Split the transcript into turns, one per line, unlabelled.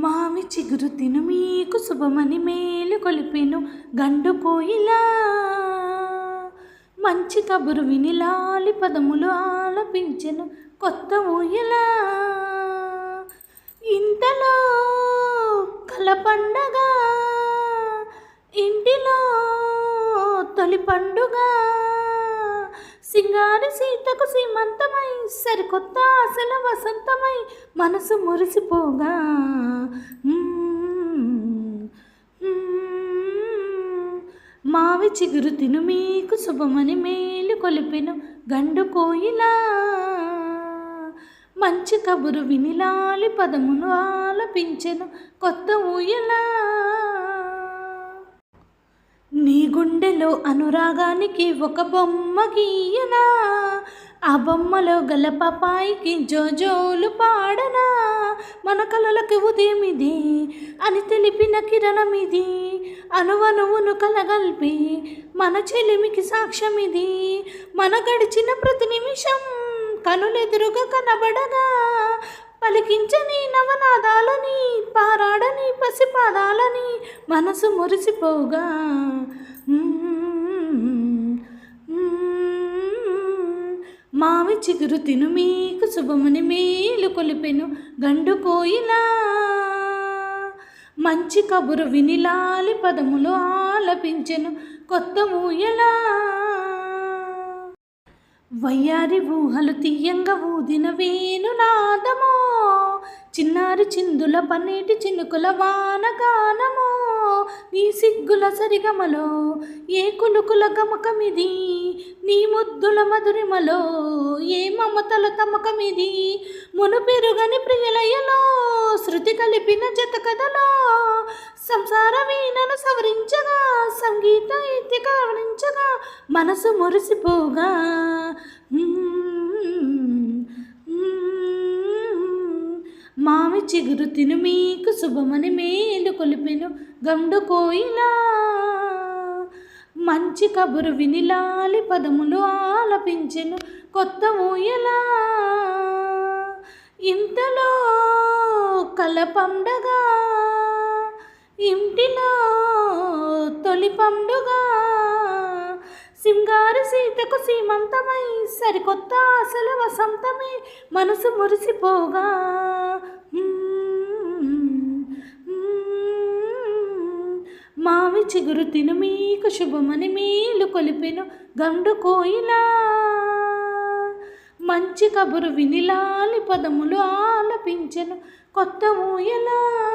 మావి చిగురు తిను మీకు శుభమని మేలు కొలిపెను గండు కోయిలా. మంచి కబురు విని లాలి పదములు ఆలపించెను కొత్త ఊయలా. ఇంతలో కల పండగ ఇంటిలో తొలి పండుగ. సింగారి సీతకు సీమంతమై సరికొత్త ఆశల వసంతమై మనసు మురిసిపోగా. మావి చిగురు తిను మీకు శుభమని మేలు కొలిపెను గండు కోయిలా. మంచి కబురు వినిలాలి పదమును ఆలపించెను కొత్త ఊయలా నీ గుండెలో అనురాగానికి ఒక బొమ్మ గీయనా? ఆ బొమ్మలో గల పాపాయికి జోజోలు పాడనా? మన కలలకు ఉదయమిది అని తెలిపిన కిరణమిది. అనువనువును కలగల్పి మన చెలిమికి సాక్ష్యమిది. మన గడిచిన ప్రతి నిమిషం కనులెదురుగా కనబడగా పలికించని నవనాదాలని పారాడని పసిపాదాలని మనసు మురిసిపోగా మావి చిగురు తిను మీకు శుభమని మేలు కొలిపెను గండు కోయిలా. మంచి కబురు వినిలాలి పదములు ఆలపించెను కొత్త ఊయలా వయ్యారి ఊహలు తీయంగా ఊదినవే చిన్నారి చిందుల పన్నీటి చినుకుల వానగానమో నీ సిగ్గుల సరిగమలో ఏ కులుకుల గమకమిది నీ ముద్దుల మధురిమలో ఏ మమతల తమకమిది మునుపెరుగని ప్రియలయలో శృతి కలిపిన జత కథలో సంసార వీణను సవరించగా సంగీత ఇతి కవరించగా మనసు మురిసిపోగా. మావి చిగురు తిను మీకు శుభమని మేలు కొలిపెను గండు కోయిలా. మంచి కబురు వినిలాలి పదములు ఆలపించెను కొత్త ఊయలా. ఇంతలో కల పండగ ఇంటిలో తొలి పండుగ. సింగారు సీతకు సీమంతమై సరికొత్త ఆశల వసంతమై మనసు మురిసిపోగా. మావి చిగురు తిను మీకు శుభమని మేలు కొలిపెను గండు కోయిలా. మంచి కబురు వినిలాలి పదములు ఆలపించెను కొత్త ఊయలా.